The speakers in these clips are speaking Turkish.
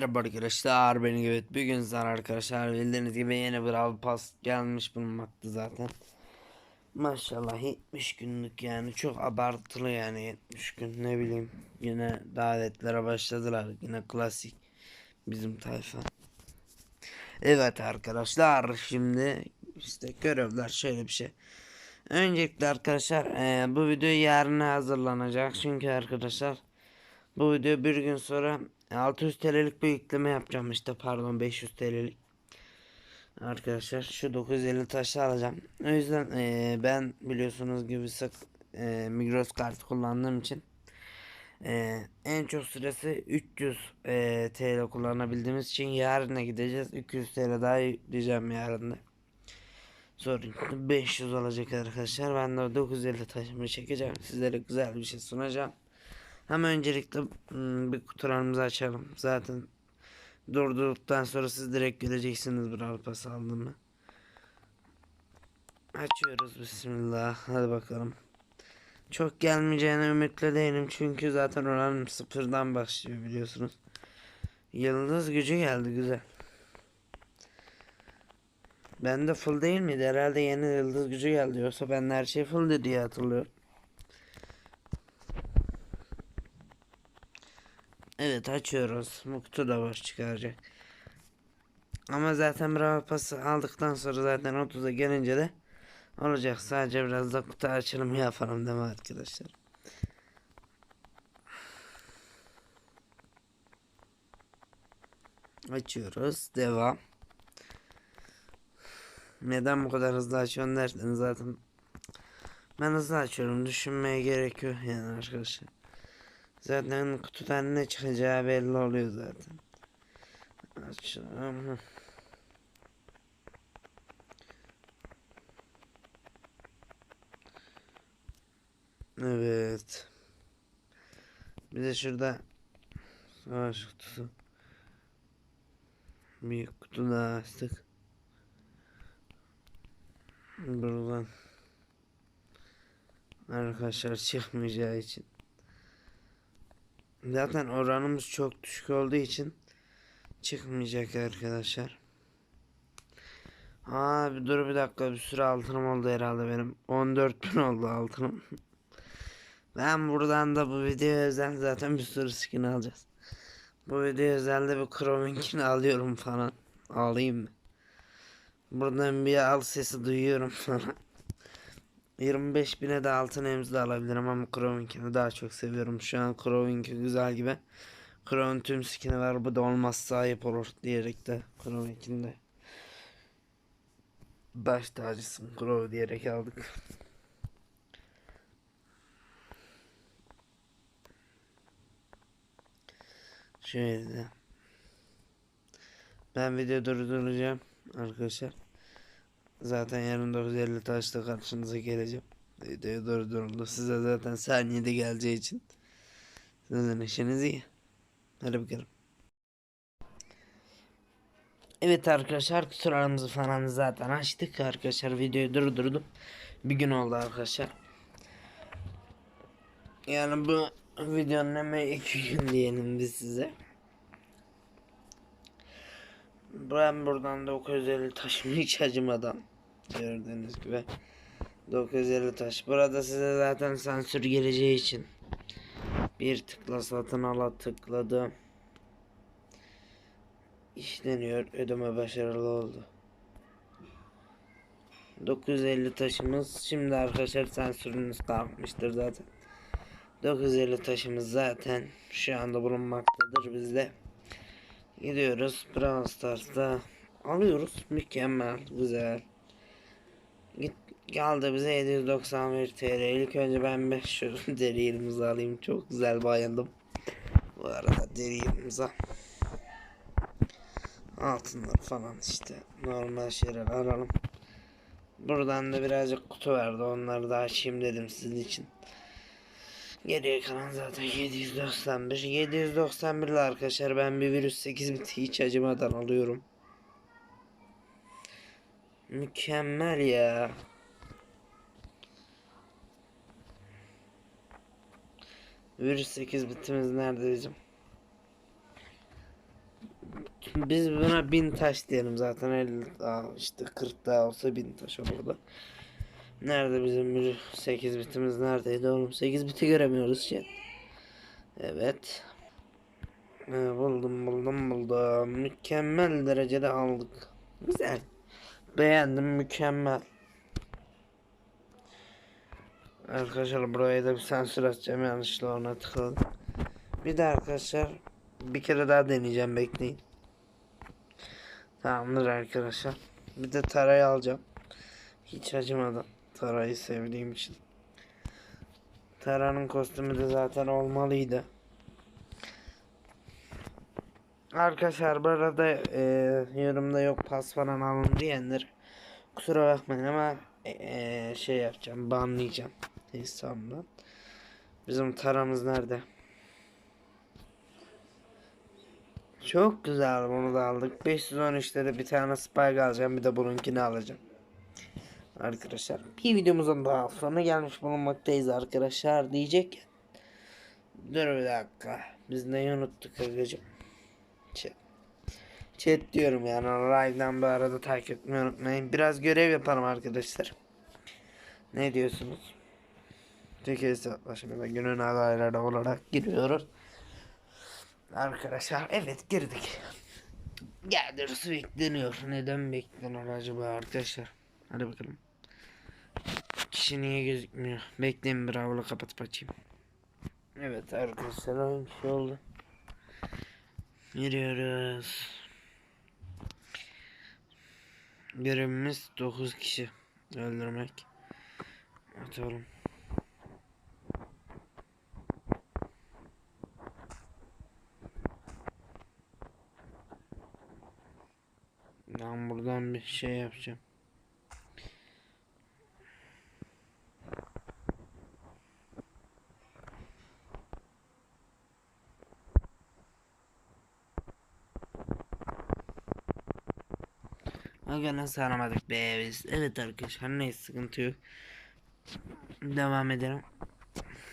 Merhaba arkadaşlar ben evet bugün sizler arkadaşlar bildiğiniz gibi yeni bir av pas gelmiş bulunmakta zaten. Maşallah 70 günlük yani çok abartılı yani 70 gün ne bileyim. Yine davetlere başladılar yine klasik bizim tayfa. Evet arkadaşlar şimdi işte görevler şöyle bir şey. Öncelikle arkadaşlar eee, bu video yarına hazırlanacak. Çünkü arkadaşlar bu video bir gün sonra 600 TL'lik bir yükleme yapacağım işte pardon 500 TL'lik. Arkadaşlar şu 950 taşı alacağım. O yüzden eee, ben biliyorsunuz gibi sık eee Migros kartı kullandığım için eee, en çok süresi 300 eee, TL kullanabildiğimiz için yarına gideceğiz. 200 TL daha yükleyeceğim yarın da. Sonra 500 olacak arkadaşlar. Ben de o 950 taşımı çekeceğim. Sizlere güzel bir şey sunacağım. Hem öncelikle bir kutularımızı açalım. Zaten durdurduktan sonra siz direkt göreceksiniz bir alpas aldığımı. Açıyoruz bismillah. Hadi bakalım. Çok gelmeyeceğine ümitli değilim çünkü zaten oranım sıfırdan başlıyor biliyorsunuz. Yıldız gücü geldi güzel. Bende full değil miydi? Herhalde yeni yıldız gücü geldi. Yoksa ben her şey full diye hatırlıyorum. Evet açıyoruz. Bu kutu da boş çıkaracak. Ama zaten bravo pası aldıktan sonra zaten 30'a gelince de olacak. Sadece biraz da kutu açılımı yapalım değil mi arkadaşlar? Açıyoruz. Devam. Neden bu kadar hızlı açıyorsun derseniz zaten ben hızlı açıyorum. Düşünmeye gerek yok yani arkadaşlar. Zaten kutudan ne çıkacağı belli oluyor zaten. Açalım. Evet. Bir de şurada savaş kutusu. Bir kutu daha açtık. Buradan arkadaşlar çıkmayacağı için Zaten oranımız çok düşük olduğu için çıkmayacak arkadaşlar. Abi dur bir dakika bir sürü altınım oldu herhalde benim. 14 bin oldu altınım. ben buradan da bu video özel zaten bir sürü skin alacağız. Bu video özelde bir Chrome'inkini alıyorum falan. Alayım mı? Buradan bir al sesi duyuyorum falan. 25 bine de altın emzi de alabilirim ama Crow'inkini daha çok seviyorum. Şu an Crow'inki güzel gibi. Crow'un tüm skin'i var bu da olmazsa ayıp olur diyerek de Crow'inkinde baş tacısın Crow diyerek aldık. Şöyle de. Ben video durduracağım arkadaşlar. Zaten yarın 950 taşla karşınıza geleceğim. Videoyu durduruldu. Size zaten saniyede geleceği için. Sizin işiniz iyi. Hadi bakalım. Evet arkadaşlar kutularımızı falan zaten açtık arkadaşlar videoyu durdurdum. Bir gün oldu arkadaşlar. Yani bu videonun hemen iki gün diyelim biz size. Ben buradan 950 taşımı hiç acımadan gördüğünüz gibi 950 taş. Burada size zaten sansür geleceği için bir tıkla satın ala tıkladım. İşleniyor. Ödeme başarılı oldu. 950 taşımız. Şimdi arkadaşlar sansürünüz kalkmıştır zaten. 950 taşımız zaten şu anda bulunmaktadır bizde. Gidiyoruz Brawl Stars'ta alıyoruz. Mükemmel, güzel. Git geldi bize 791 TL. İlk önce ben 500 deri elimize alayım. Çok güzel bayıldım. Bu arada deri elimize. Altınlar falan işte. Normal şeyler alalım. Buradan da birazcık kutu verdi. Onları da açayım dedim sizin için. Geriye kalan zaten 791. 791 ile arkadaşlar ben bir virüs 8 biti hiç acımadan alıyorum. Mükemmel ya. Virüs 8 bitimiz nerede bizim? Biz buna bin taş diyelim zaten 50 daha işte 40 daha olsa bin taş olurdu. Nerede bizim 8 bitimiz neredeydi oğlum? 8 biti göremiyoruz şey. Evet. Ee, buldum buldum buldum. Mükemmel derecede aldık. Güzel. Beğendim mükemmel. Arkadaşlar buraya da bir sansür atacağım yanlışlıkla ona tıkladım. Bir de arkadaşlar bir kere daha deneyeceğim bekleyin. Tamamdır arkadaşlar. Bir de tarayı alacağım. Hiç acımadan. Tarayı sevdiğim için. Tara'nın kostümü de zaten olmalıydı. Arkadaşlar bu arada e, yorumda yok pas falan alın diyenler kusura bakmayın ama e, şey yapacağım banlayacağım hesabımdan. Bizim taramız nerede? Çok güzel bunu da aldık. 513'te de bir tane spike alacağım bir de bununkini alacağım. Arkadaşlar bir videomuzun daha sonuna gelmiş bulunmaktayız arkadaşlar diyecek. Dur bir dakika. Biz neyi unuttuk arkadaşım? Chat. Diyorum yani live'dan bir arada takip etmeyi unutmayın. Biraz görev yapalım arkadaşlar. Ne diyorsunuz? Tek hesaplaşmada günün adayları olarak giriyoruz. Arkadaşlar evet girdik. Geldirisi bekleniyor. Neden bekleniyor acaba arkadaşlar? Hadi bakalım. Kişi niye gözükmüyor? Bekleyin bir avlu kapatıp açayım. Evet arkadaşlar aynı şey oldu. Giriyoruz. Görevimiz 9 kişi öldürmek. Atalım. Ben buradan bir şey yapacağım. Aga nasıl aramadık be biz. Evet arkadaşlar neyse sıkıntı yok. Devam edelim.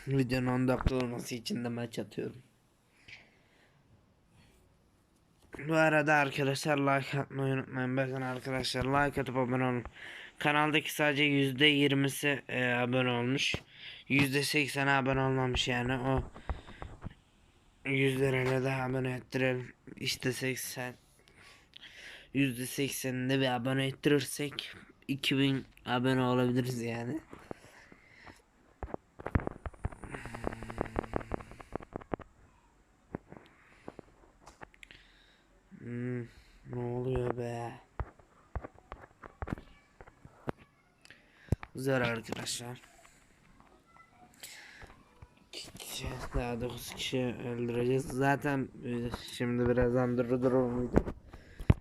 Videonun 10 dakika olması için de maç atıyorum. Bu arada arkadaşlar like atmayı unutmayın. Bakın arkadaşlar like atıp abone olun. Kanaldaki sadece %20'si e, abone olmuş. %80'i abone olmamış yani o yüzlerine de abone ettirelim. İşte 80 %80'inde bir abone ettirirsek 2000 abone olabiliriz yani. Hmm, ne oluyor be? Güzel arkadaşlar. Daha 9 kişi öldüreceğiz. Zaten e, şimdi birazdan durur muydu?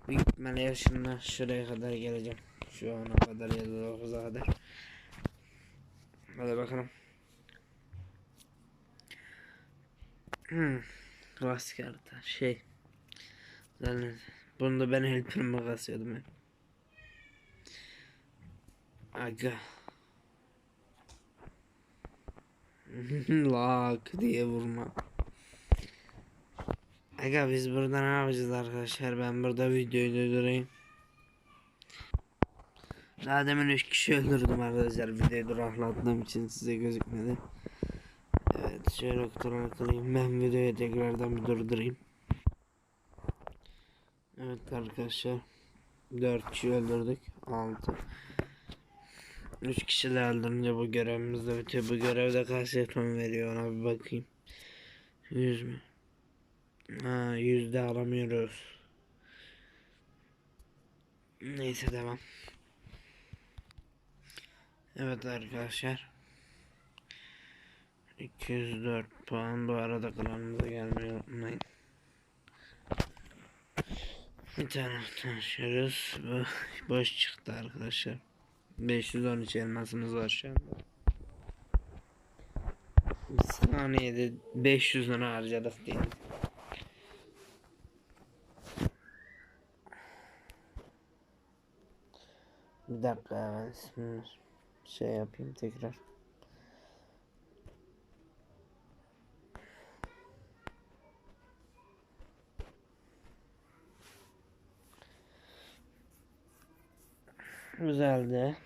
Büyük ihtimalle yaşında şuraya kadar geleceğim. Şu ana kadar ya da 9'a kadar. Hadi bakalım. Hmm. Klasik harita. Şey. Zaten bunu da ben helperime kasıyordum hep. Aga. Lak diye vurma. Aga biz burada ne yapacağız arkadaşlar? Ben burada videoyu durdurayım. Daha demin 3 kişi öldürdüm arkadaşlar. Videoyu duraklattığım için size gözükmedi. Evet şöyle kılayım. Ben videoyu tekrardan bir durdurayım. Evet arkadaşlar. 4 kişi öldürdük. 6. 3 kişi de öldürünce bu görevimiz de bitiyor. Bu görevde kaç jeton veriyor ona bir bakayım. 100 mü? Ha yüzde alamıyoruz. Neyse devam. Evet arkadaşlar. 204 puan bu arada kanalımıza gelmeyi unutmayın. Bir tanışıyoruz. Bu boş çıktı arkadaşlar. 513 elmasımız var şu anda. Bir saniyede 500 lira harcadık diyelim. Bir dakika hemen şey yapayım tekrar. Güzeldi.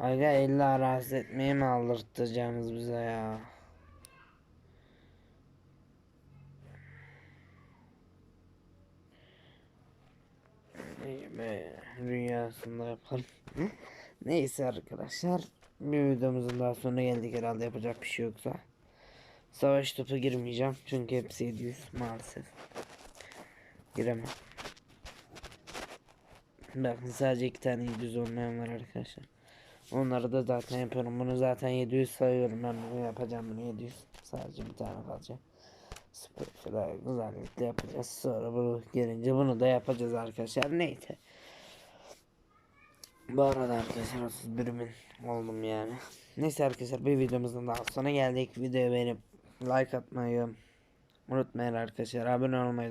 Aga 50 arazi etmeyi mi aldırtacağınız bize ya? Rüyasında yaparım. Neyse arkadaşlar. Bir videomuzun daha sonuna geldik herhalde yapacak bir şey yoksa. Savaş topu girmeyeceğim çünkü hepsi 700 maalesef. Giremem. Bakın sadece iki tane 700 olmayan var arkadaşlar. Onları da zaten yapıyorum. Bunu zaten 700 sayıyorum. Ben bunu yapacağım bunu 700. Sadece bir tane kalacak. Süper güzellikle yapacağız. Sonra bu gelince bunu da yapacağız arkadaşlar. Neyse. Bu arada arkadaşlar 31 bin oldum yani. Neyse arkadaşlar bir videomuzun daha sonra geldik. Videoyu beğenip like atmayı unutmayın arkadaşlar. Abone olmayı da